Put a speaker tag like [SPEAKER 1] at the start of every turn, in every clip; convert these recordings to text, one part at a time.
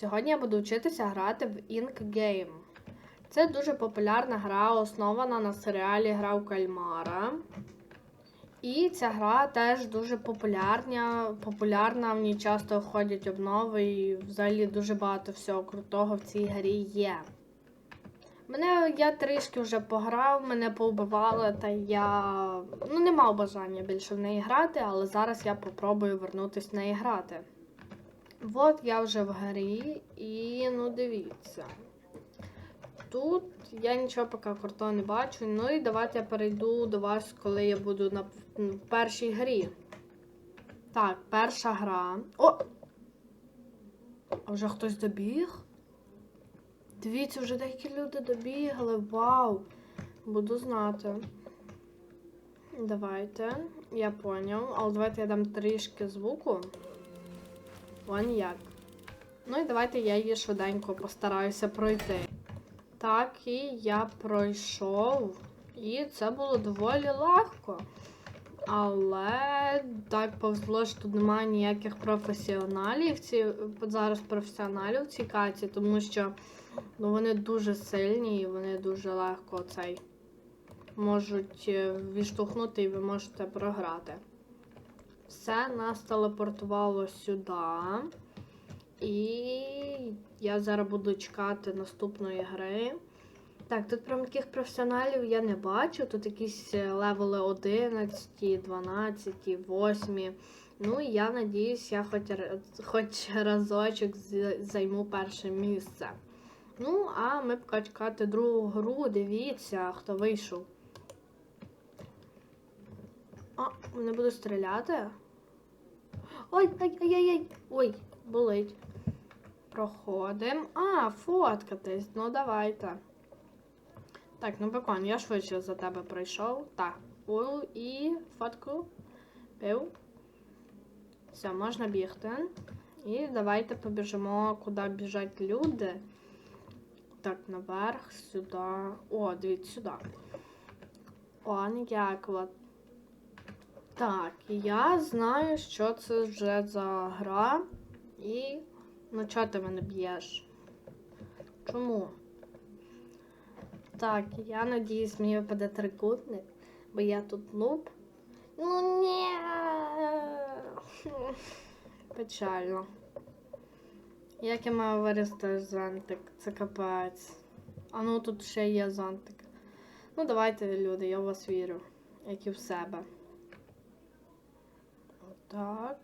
[SPEAKER 1] Сьогодні я буду вчитися грати в Ink Game. Це дуже популярна гра, основана на серіалі Гра в Кальмара. І ця гра теж дуже популярна. популярна. В ній часто входять обнови, і взагалі дуже багато всього крутого в цій грі є. Мене я трішки вже пограв, мене повбивали, та я ну, не мав бажання більше в неї грати, але зараз я попробую вернутися в неї грати. От я вже в грі, і ну дивіться. Тут я нічого поки крутого не бачу. Ну і давайте я перейду до вас, коли я буду на в першій грі. Так, перша гра. О! А вже хтось добіг? Дивіться, вже деякі люди добігли. Вау! Буду знати. Давайте. Я поняв. Але давайте я дам трішки звуку. Вон як. Ну і давайте я її швиденько постараюся пройти. Так, і я пройшов. І це було доволі легко. Але так повзло, що тут немає ніяких професіоналів. Ці, зараз професіоналів в цій каті, тому що ну, вони дуже сильні і вони дуже легко цей можуть е, відштовхнути і ви можете програти. Все нас телепортувало сюди. І я зараз буду чекати наступної гри. Так, тут прям таких професіоналів я не бачу. Тут якісь е, левели 11, 12, 8. Ну і я надіюсь, я хоч, хоч разочок займу перше місце. Ну, а ми поки чекати другу гру, дивіться, хто вийшов. А, вони будуть стріляти? Ой, ай, ай, ай, ай. Ой, болить. Проходимо. А, фоткатись. Ну, давайте. Так, ну бекон, я швидше за тебе пройшов. Так. Ой, і фотку. Пив. Все, можна бігти. І давайте побіжимо, куди біжать люди. Так, наверх, сюди. О, дивіться, сюди. Он як от. Так, я знаю, що це вже за гра. І. Ну, чого ти мене б'єш? Чому? Так, я надіюсь, мені випаде трикутник, бо я тут нуб. Ну ні. Печально. Як я маю вирісти зонтик? Це капець. А ну тут ще є зонтик. Ну, давайте, люди, я в вас вірю, як і в себе. Так.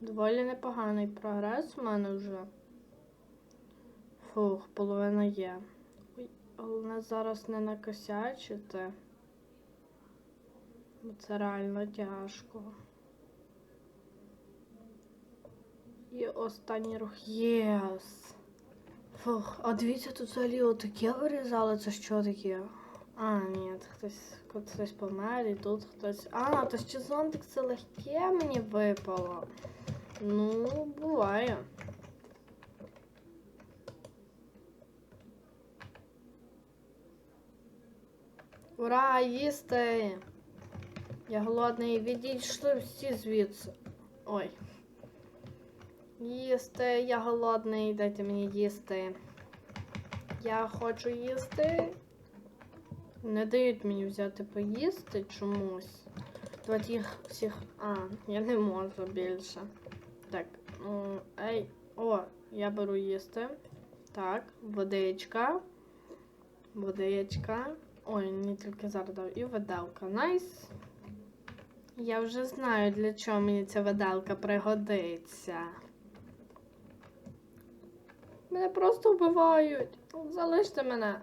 [SPEAKER 1] Доволі непоганий прогрес у мене вже. Фух, половина є. Ой, головне зараз не накосячити. Бо це реально тяжко. І останній рух. Єс. Фух, а дивіться, тут взагалі отаке вирізали, це що таке? А, ні, хтось, хтось помер і тут хтось. А, то ще зонтик це легке мені випало. Ну, буває. Ура, їсти! Я голодний, відійшли всі звідси. Ой. Їсти, я голодний, дайте мені їсти. Я хочу їсти. Не дають мені взяти поїсти чомусь. Давайте їх всіх. А, я не можу більше. Так, ну, ей, о, я беру їсти. Так, водичка. Водичка. Ой, не тільки зараз. І виделка. Найс. Я вже знаю, для чого мені ця виделка пригодиться. Мене просто вбивають. Залиште мене.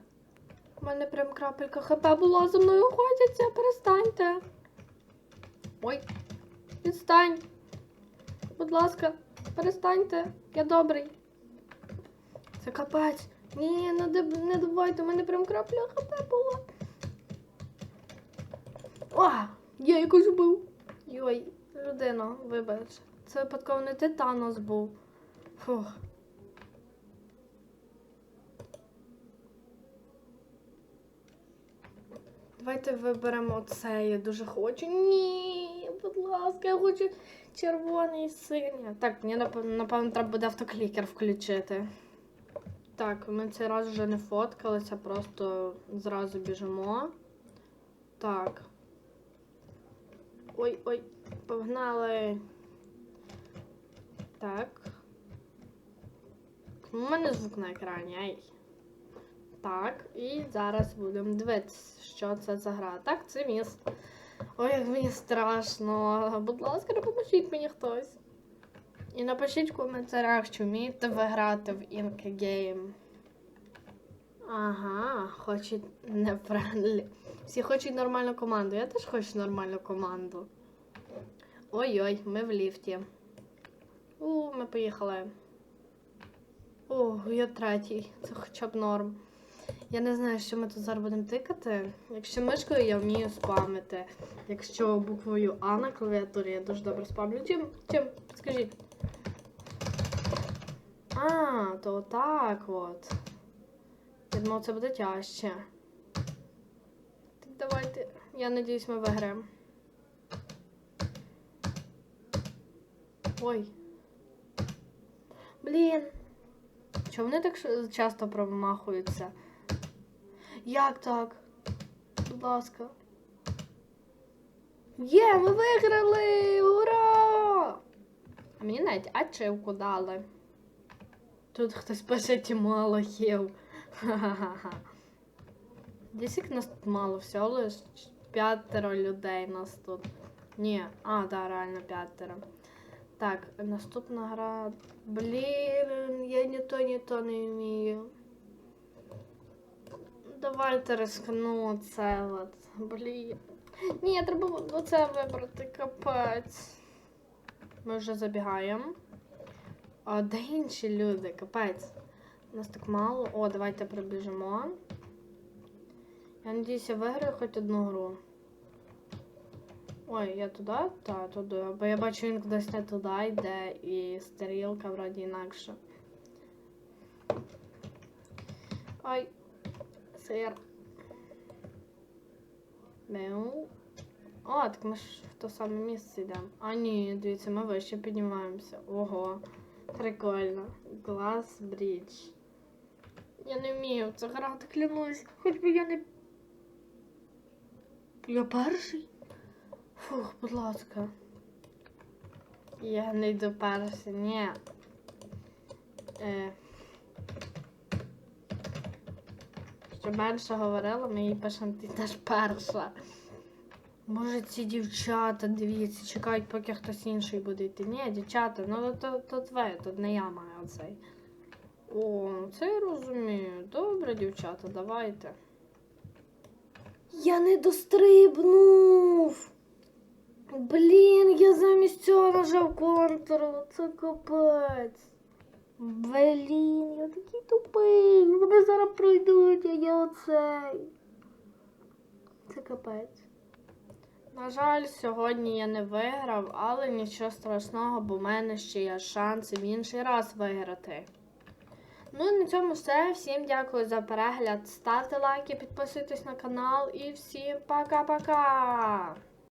[SPEAKER 1] У мене прям крапелька хп була за мною ходяться. Перестаньте. Ой, відстань. Будь ласка, перестаньте. Я добрий. Це капець. Ні, не, не давайте, у мене прям крапля хп була. О, я якось вбив. Йой, людина, вибач. Це випадково не титанос був. Фух. Давайте виберемо це. Я дуже хочу. Ні, будь ласка, я хочу червоний і синій. Так, мені напевно, треба буде автоклікер включити. Так, ми цей раз вже не фоткалися, просто зразу біжимо. Так. Ой, ой, погнали. Так. У мене звук на екрані, ай. Так, і зараз будемо дивитися, що це за гра. Так, це міст. Ой, як мені страшно. Будь ласка, допоможіть мені хтось. І напишіть в коментарях, чи вмієте ви грати в Inca Game. Ага, хочуть не френдлі. Всі хочуть нормальну команду. Я теж хочу нормальну команду. Ой-ой, ми в ліфті. У, ми поїхали. О, я третій. Це хоча б норм. Я не знаю, що ми тут зараз будемо тикати. Якщо мишкою я вмію спамити. Якщо буквою А на клавіатурі я дуже добре спамлю. Чим? Чим? Скажіть. А, то так от. Я думав, це буде тяжче. Так давайте. Я надіюсь, ми виграємо. Ой. Блін. Чому вони так часто промахуються? Як так? Будь ласка. Є, ми виграли! Ура! А мені навіть ачивку дали. Тут хтось пише мало хів. Ха-ха-ха. Десь нас тут мало, всього лиш п'ятеро людей нас тут. Ні, а, да, реально п'ятеро. Так, наступна гра. Блін, я ні то, ні то не вмію. Давайте рискну це от. Блін. Ні, треба оце вибрати, капець. Ми вже забігаємо. А де інші люди? Капець. Нас так мало. О, давайте прибіжимо. Я надіюся, виграю хоч одну гру. Ой, я туди? Так, туди. Бо я бачу, він кудись не туди йде і стрілка вроді інакше. Ой, сир. Мяу. О, так ми ж в то саме місце йдемо. А ні, дивіться, ми вище піднімаємося. Ого. Прикольно. Глаз брідж. Я не вмію це грати, клянусь. Хоч би я не. Я перший? Фух, будь ласка. Я не йду перший, ні. Е. Що менше говорила, ми їй пишемо ти теж перша. Може ці дівчата, дивіться, чекають, поки хтось інший буде йти. Ні, дівчата, ну то, то твоє, тут не я маю оцей. О, ну це я розумію. Добре, дівчата, давайте. Я не дострибнув. Блін, я замість цього нажав контрол. Це капець. Блін, я такий тупий. Вони зараз пройдуть, а я оцей. Це капець. На жаль, сьогодні я не виграв, але нічого страшного, бо в мене ще є шанс в інший раз виграти. Ну і на цьому все. Всім дякую за перегляд. Ставте лайки, підписуйтесь на канал і всім пока-пока!